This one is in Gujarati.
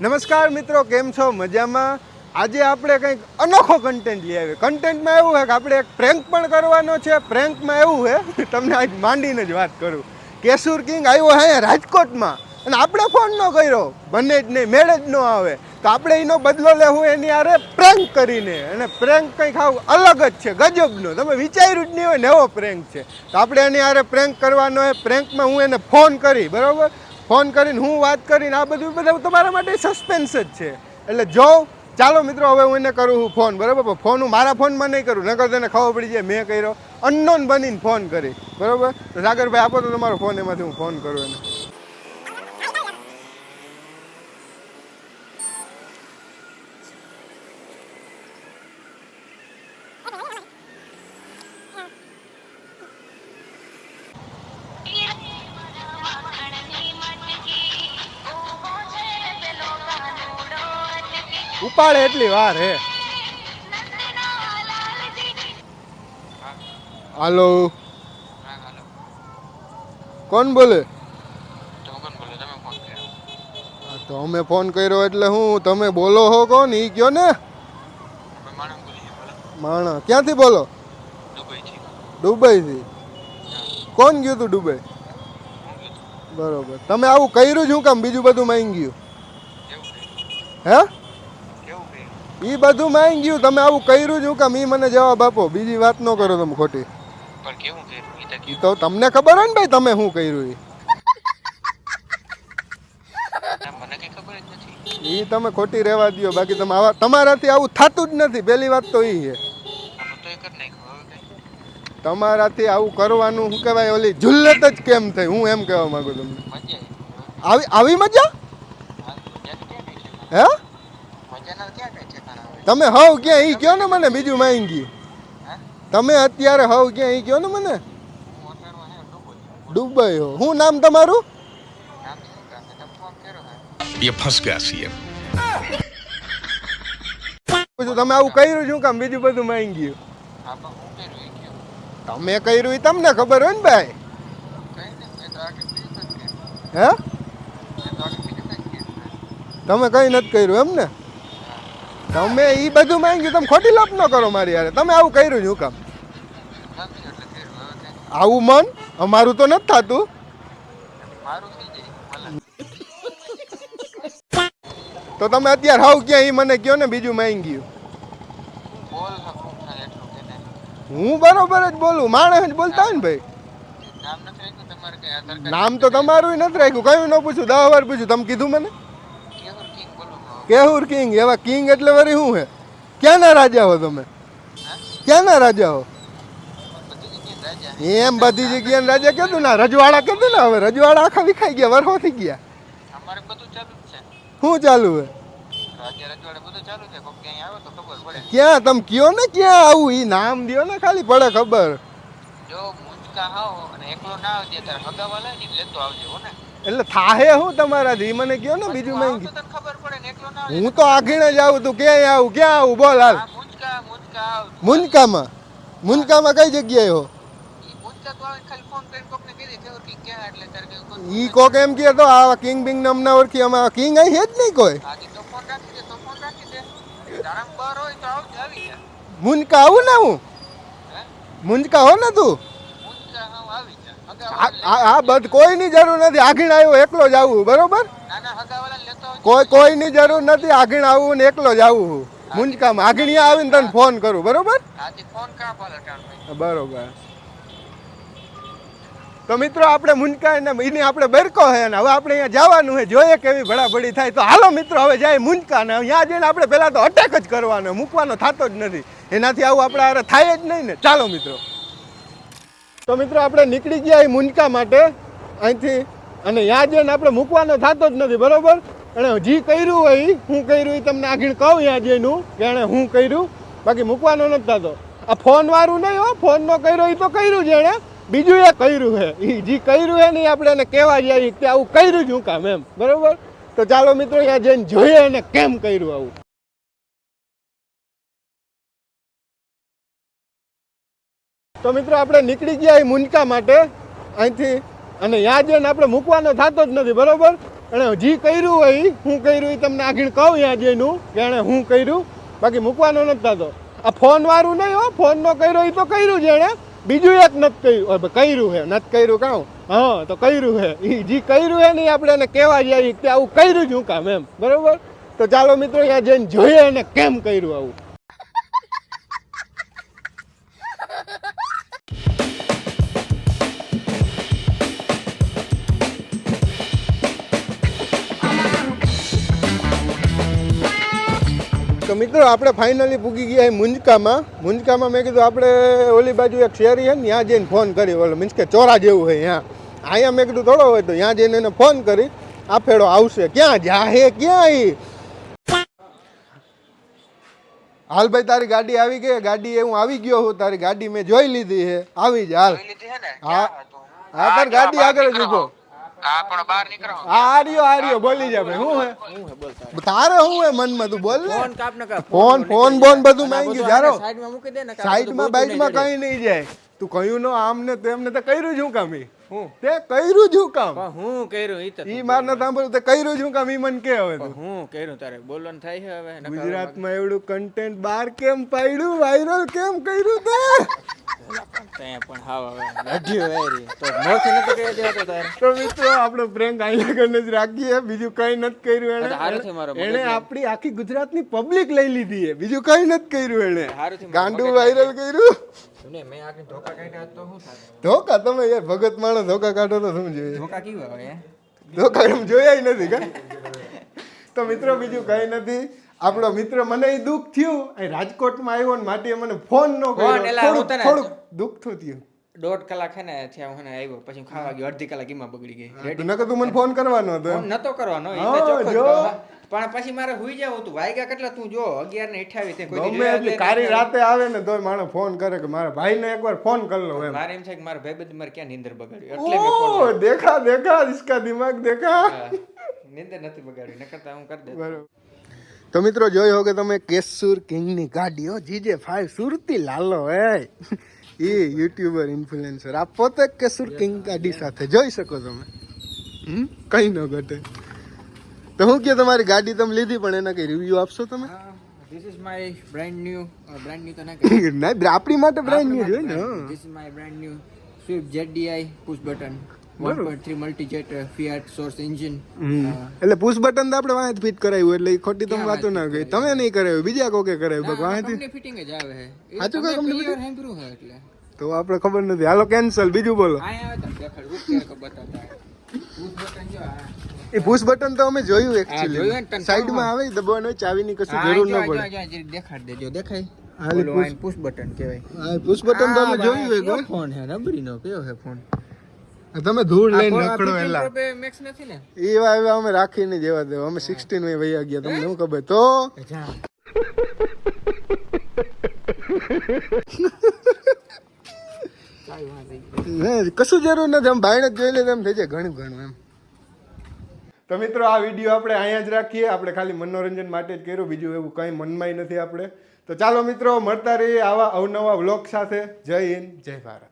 નમસ્કાર મિત્રો, કેમ છો? મજામાં? આજે આપણે કંઈક અનોખો કન્ટેન્ટ લઈ આવ્યો. કન્ટેન્ટમાં એવું છે કે આપણે એક પ્રેન્ક પણ કરવાનો છે. પ્રેન્કમાં એવું છે, તમને આજ માંડીને જ વાત કરું. કેશુર કિંગ આવ્યો હે રાજકોટમાં અને આપણે ફોન ન કર્યો. બને જ નહીં, મેળ જ ન આવે. તો આપણે એનો બદલો લેવું એની આરે પ્રેન્ક કરીને. અને પ્રેન્ક કંઈક આવું અલગ જ છે, ગજબનો. તમે વિચાર્યું જ નહીં હોય ને એવો પ્રેન્ક છે. તો આપણે એની આરે પ્રેન્ક કરવાનો હોય પ્રેન્કમાં હું એને ફોન કરી, બરાબર? ફોન કરીને હું વાત કરીને આ બધું બધા તમારા માટે સસ્પેન્સ જ છે. એટલે જો ચાલો મિત્રો, હવે હું એને કરું છું ફોન, બરાબર? ફોન હું મારા ફોનમાં નહીં કરું, નકર તેને ખબર પડી જાય મેં કર્યો. અનનોન બનીને ફોન કરી, બરાબર? તો સાગરભાઈ, આપો તો તમારો ફોન, એમાંથી હું ફોન કરું એને. ઉપાડે એટલી વાર, હે. હાલો. કોણ બોલે? તો અમે ફોન કર્યો એટલે હું, તમે બોલો હો કોણ? ઈ કયો ને? માણા ક્યાંથી બોલો? દુબઈથી. કોણ ગયું તું દુબઈ? બરોબર. તમે આવું કર્યું જ હું કામ? બીજું બધું માંગી ગયું હે? ઈ બધું માંગી ગયું. તમે આવું કર્યું જ હું કામ ઈ મને જવાબ આપો. બીજી વાત ન કરો તમે ખોટી. પણ કેવું કર્યું? તો તમને ખબર હોય ને ભાઈ તમે શું કર્યું એ એ નથી. તમે ખોટી રહેવા દ્યો. બાકી તમે આવા તમારાથી આવું થતું જ નથી. પહેલી વાત તો એ છે. એ તમારાથી આવું કરવાનું શું કહેવાય? ઓલી જુલ્લત જ કેમ થઈ? હું એમ કહેવા માંગુ તમને. આવી. આવી મજા? હે મજા ક્યાં કઈ છે હે મજાના ક્યાં કઈ છે ખાના હવે તમે હવ ક્યાં ઈ કયો ને મને બીજું માંગી હા તમે અત્યારે હવ ક્યાં ઈ કયો ને મને હું અત્યારમાં હે ડૂબો છું. દુબઈ હો શું નામ તમારું નામ શું કામ છે? તમે ફોન કર્યો હે ये फंस गया सीएम પૂછું તમે આવું કર્યું શું કામ બીજું બધું માંગી ગયું હા પણ હું કર્યું એ કયો તમે કર્યું ઈ તમને ખબર હોય ને ભાઈ કઈ ને મેં તો આગળ બીજું કંઈક કર્યું હે મેં તો આગળ બીજું કંઈક કર્યું તમે કઈ નથી કર્યું એમ ને તમે એ બધું માંગ્યું તમે ખોટી લપ ન કરો મારી યારે તમે આવું કર્યું શું કામ? આવું મન? અમારું તો નથી થતું. તો તમે અત્યારે હાવ ક્યાં એ મને કયો ને બીજું માંગ્યું? હું બરોબર જ બોલું. માણસ જ બોલતા હોય ને ભાઈ. નામ તો તમારું નથી રાખ્યું. કયું ન પૂછ્યું દસ વાર પૂછ્યું. તમે કીધું મને? હું કેહુર કિંગ એવા કિંગ એટલે વરી શું હે ક્યાંના રાજા હો તમે? ક્યાંના રાજા હો? એમ બધી જગ્યાએ રાજા કીધું ને રજવાડા કીધું ને હવે રજવાડા આખા વિખાઈ ગયા વરહો થઈ ગયા. અમારે બધું ચાલુ છે. શું ચાલુ હે ક્યાં? તમે કયો ને ક્યાં આવું? ઈ નામ દ્યો ને ખાલી પડે ખબર. જો મુંજકા આવો અને એકલો ના આવજે ત્યારે હગાવા લાય ને લેતો આવજે હો ને. એટલે થાહે હું તમારાથી મને કયો ને બીજું મેં હું તો આખીને જ આવું તું. ક્યાંય આવું? ક્યાં આવું? બોલ હાલ. મુંજકા મુંજકા મુનકામાં મુનકામાં કઈ જગ્યાએ હો? ઈ મુંજકા કે કે કોક એમ કહે તો આ કિંગ બિંગ નામના ઓળખી અમે કિંગ અહીં હે જ નહીં કોઈ. આવજે આવી ને હું? મુંજકા હો ને તું? મુંજકા આ- આ કોઈની જરૂર નથી. આગળ આવ્યો એકલો જ આવું બરોબર? કોઈ કોઈની જરૂર નથી આગળ આવું ને એકલો જ આવું. હું મુંજકામાં આવીને તને ફોન કરું બરોબર? બરોબર. તો મિત્રો આપણે મુંજકા ને એની આપણે બેરકો છે ને. હવે આપણે અહીંયા જવાનું છે જોઈએ કેવી ભડાભડી થાય. તો હાલો મિત્રો હવે જાય મુંજકા ને. અહીંયા જઈને આપણે પહેલાં તો અટેક જ કરવાનો. મૂકવાનો થતો જ નથી. એનાથી આવું આપણે હારે થાય જ નહીં ને. ચાલો મિત્રો. તો મિત્રો, આપણે નીકળી ગયા એ મુંજકા માટે. અહીંથી અને ત્યાં જઈને આપણે મૂકવાનો થતો જ નથી, બરોબર? અને જે કર્યું હોય હું કર્યું એ તમને આગળ કહું ત્યાં જઈનું કે એણે હું કર્યું. બાકી મૂકવાનો નથી થતો. આ ફોનવાળું નહીં હો ફોનનો કર્યો એ તો કર્યું છે એણે. બીજું એ કર્યું છે એ જે કર્યું છે ને આપણે એને કહેવા જઈએ કે આવું કર્યું જ હું કામ એમ, બરાબર? તો ચાલો મિત્રો ત્યાં જઈને જોઈએ એને કેમ કર્યું આવું? તો મિત્રો, આપણે નીકળી ગયા એ મુંજકા માટે. અહીંથી અને ત્યાં જઈને આપણે મૂકવાનો થતો જ નથી, બરોબર? અને જે કર્યું હોય હું કર્યું એ તમને આગળ કહું યા જઈનું કે એણે હું કર્યું. બાકી મૂકવાનો નથી થતો. આ ફોન વાળું નહીં હો ફોનનો કર્યો એ તો કર્યું છે એણે. બીજું એક નથી કર્યું. કર્યું હે, નથી કર્યું કાં હા, તો કર્યું હે. એ જે કર્યું હે ને એ આપણે એને કહેવા જઈએ કે આવું કર્યું જ હું કામ એમ, બરોબર? તો ચાલો મિત્રો ત્યાં જઈને જોઈએ એને કેમ કર્યું આવું. તો મિત્રો આપણે ફાઇનલી પૂગી ગયા છે મુંજકામાં. મુંજકામાં મેં કીધું આપણે ઓલી બાજુ એક શેરી છે ને ત્યાં જઈને ફોન કરી. ઓલો મીન્સ કે ચોરા જેવું હોય ત્યાં અહીંયા મેં કીધું થોડો હોય તો ત્યાં જઈને એને ફોન કરી. આ ફેડો આવશે. ક્યાં જાહે ક્યાં એ હાલ ભાઈ તારી ગાડી આવી ગઈ ગાડી એ હું આવી ગયો હું તારી ગાડી મેં જોઈ લીધી છે આવી જ હાલ. હે હા. તારી ગાડી આગળ જ નીકળો. ઊભો હા પણ બહાર નીકળો. હા આર્યો આર્યો બોલી જા ભાઈ હું તારે હું હે મનમાં તું બોલ ફોન કાપ ને કાપ ફોન ફોન બોન બધું માંગી જારો. સાઈડમાં મૂકી દે ને કાપ સાઈડમાં બાઈડમાં કઈ નહીં જાય. તું કયું નો આમ ને તેમને તે કર્યું હું કામ તે કર્યું હું કામ? હું કર્યું ઈ તો ઈ માર ન સાંભળ્યું તે કર્યું હું કામ ઈ મને કે હવે તું? હું કર્યું તારે બોલવાનું થાય છે હવે ગુજરાતમાં એવડું કન્ટેન્ટ બાર કેમ પાડ્યું? વાયરલ કેમ કર્યું તે? તો નથી કર્યું એને વાયરલ કર્યું ધોકા તમે ભગત માણસ ધોકા કાઢો તો શું જોઈએ ધોકા જોયા નથી તો મિત્રો, બીજું કઈ નથી. આપણો મિત્ર મને દુઃખ થયું. અહીં રાજકોટમાં આવ્યો ને માટે મને ફોન નો કર્યો. દુઃખ થયું. દોઢ કલાક છે ને ત્યાં હું આવ્યો. પછી ખાવા ગયો. અડધી કલાક એમાં બગડી ગઈ. નકર તું મને ફોન કરવાનો હતો નતો કરવાનો પણ પછી મારે હુઈ જાવ તું વાયગા કેટલા તું જો? અગિયાર ને અઠાવીસ ગમે એટલે કારી રાતે આવે ને તોય માણો ફોન કરે કે મારા ભાઈ ને એકવાર ફોન કરી લો એમ. મારે એમ છે કે મારા ભાઈ બધી મારે ક્યાં નીંદર બગાડ્યું? એટલે દેખા દેખા ઇસકા દિમાગ દેખા. નિંદર નથી બગાડ્યું નકર તો હું કરી દે બરાબર. તો મિત્રો જોઈ હો કે તમે કેસુર કિંગની ગાડી હો જીજે ફાઈવ સુરતી લાલો એ એ યુટ્યુબર ઇન્ફ્લુએન્સર આ પોતે કેસુર કિંગ ગાડી સાથે જોઈ શકો તમે. હમ? કઈ ન ઘટે. તો હું કે તમારી ગાડી તમે લીધી પણ એના કઈ રિવ્યુ આપશો તમે? This is my brand new brand new તો ના કહેવાય. ના આપણી માટે બ્રાન્ડ ન્યુ જોઈએ ને હા. This is my brand new Swift ZDI push button. 1.3 multi-jet uh. હમ. એટલે પુશ બટન તો આપણે વાંહે ફિટ કરાવ્યું એટલે ખોટી તમે વાતો ના કહી તમે નહીં કરાવ્યું બીજા કોકે કરાવ્યું બસ વાંહે fitting જ આવે. છે. સાચું કહો, company પહેલી વાર એટલે. તો આપણે ખબર નથી. હાલો કેન્સલ બીજું બોલો. એ પુશ બટન તો અમે જોયું એકચ્યુઅલી સાઈડમાં આવે દબાવવાનું હોય, ચાવીની કશું જરૂર ન પડે. દેખાડ દેજો દેખાય? હાલ પુશ button કહેવાય. હા પુશ બટન તો અમે જોયું એક ફોન છે રબડીનો કયો હે? ફોન તમે ધૂળ લઈને રખડો એલા. Pro Max મેક્સ નથી ને? એવા એવા અમે રાખીને જેવા દેવા. અમે સિક્સટીનમાં વૈયા ગયા. તમને શું ખબર? તો? કશું જરૂર નથી. આમ ભાઈને જ જોઈ લે એમ થઈ જાય ઘણું ઘણું એમ. તો મિત્રો આ વીડિયો આપણે અહીંયા જ રાખીએ. આપણે ખાલી મનોરંજન માટે જ કર્યું. બીજું એવું કંઈ મનમાંય નથી આપણે. તો ચાલો મિત્રો મળતા રહીએ આવા અવનવા વ્લોગ સાથે. જય હિન્દ જય ભારત.